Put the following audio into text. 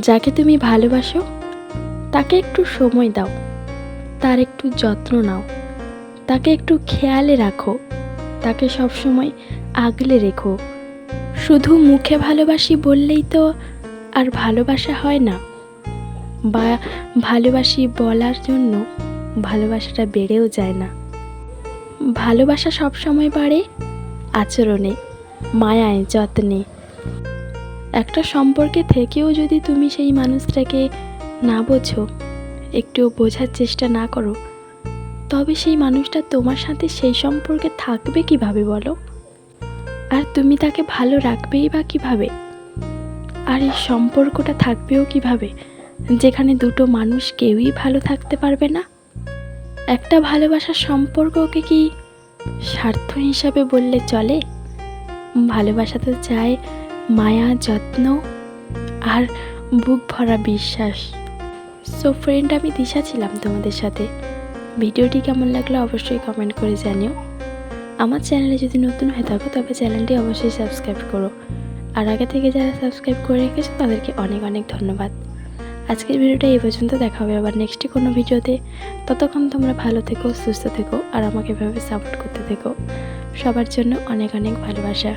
যাকে তুমি ভালোবাসো, তাকে একটু সময় দাও। তার একটু যত্ন নাও। তাকে একটু খেয়ালে রাখো। তাকে সবসময় আগলে রেখো। শুধু মুখে ভালোবাসি বললেই তো আর ভালোবাসা হয় না। বা ভালোবাসি বলার জন্য ভালোবাসাটা বেড়েও যায় না। ভালোবাসা সবসময় বাড়ে আচরণে, মায়ায়, যত্নে। একটা সম্পর্কে থেকেও যদি তুমি সেই মানুষটাকে না বোঝো একটুও বোঝার চেষ্টা না করো, তবে সেই মানুষটা তোমার সাথে সেই সম্পর্কে থাকবে কীভাবে বলো? আর তুমি তাকে ভালো রাখবেই বা কীভাবে? আর এই সম্পর্কটা থাকবেও কীভাবে? যেখানে দুটো মানুষ কেউই ভালো থাকতে পারবে না? একটা ভালোবাসার সম্পর্ককে কি স্বার্থ হিসাবে বললে চলে? ভালোবাসা তো চায় মায়া, যত্ন আর বুক ভরা বিশ্বাস। সো ফ্রেন্ড আমি দিশা ছিলাম তোমাদের সাথে। ভিডিওটি কেমন লাগল অবশ্যই কমেন্ট করে জানিও। আমার চ্যানেলে যদি নতুন হয়ে থাকো, তবে চ্যানেলটি অবশ্যই সাবস্ক্রাইব করো। আর আগে থেকে যারা সাবস্ক্রাইব করে রেখেছো, তাদেরকে অনেক অনেক ধন্যবাদ। আজকের ভিডিওটা এই পর্যন্ত, দেখা হবে আবার নেক্সটে কোনো ভিডিওতে। ততক্ষণ তোমরা ভালো থেকো, সুস্থ থেকো, আর আমাকে এভাবে সাপোর্ট করতে থেকো। সবার জন্য অনেক অনেক ভালোবাসা।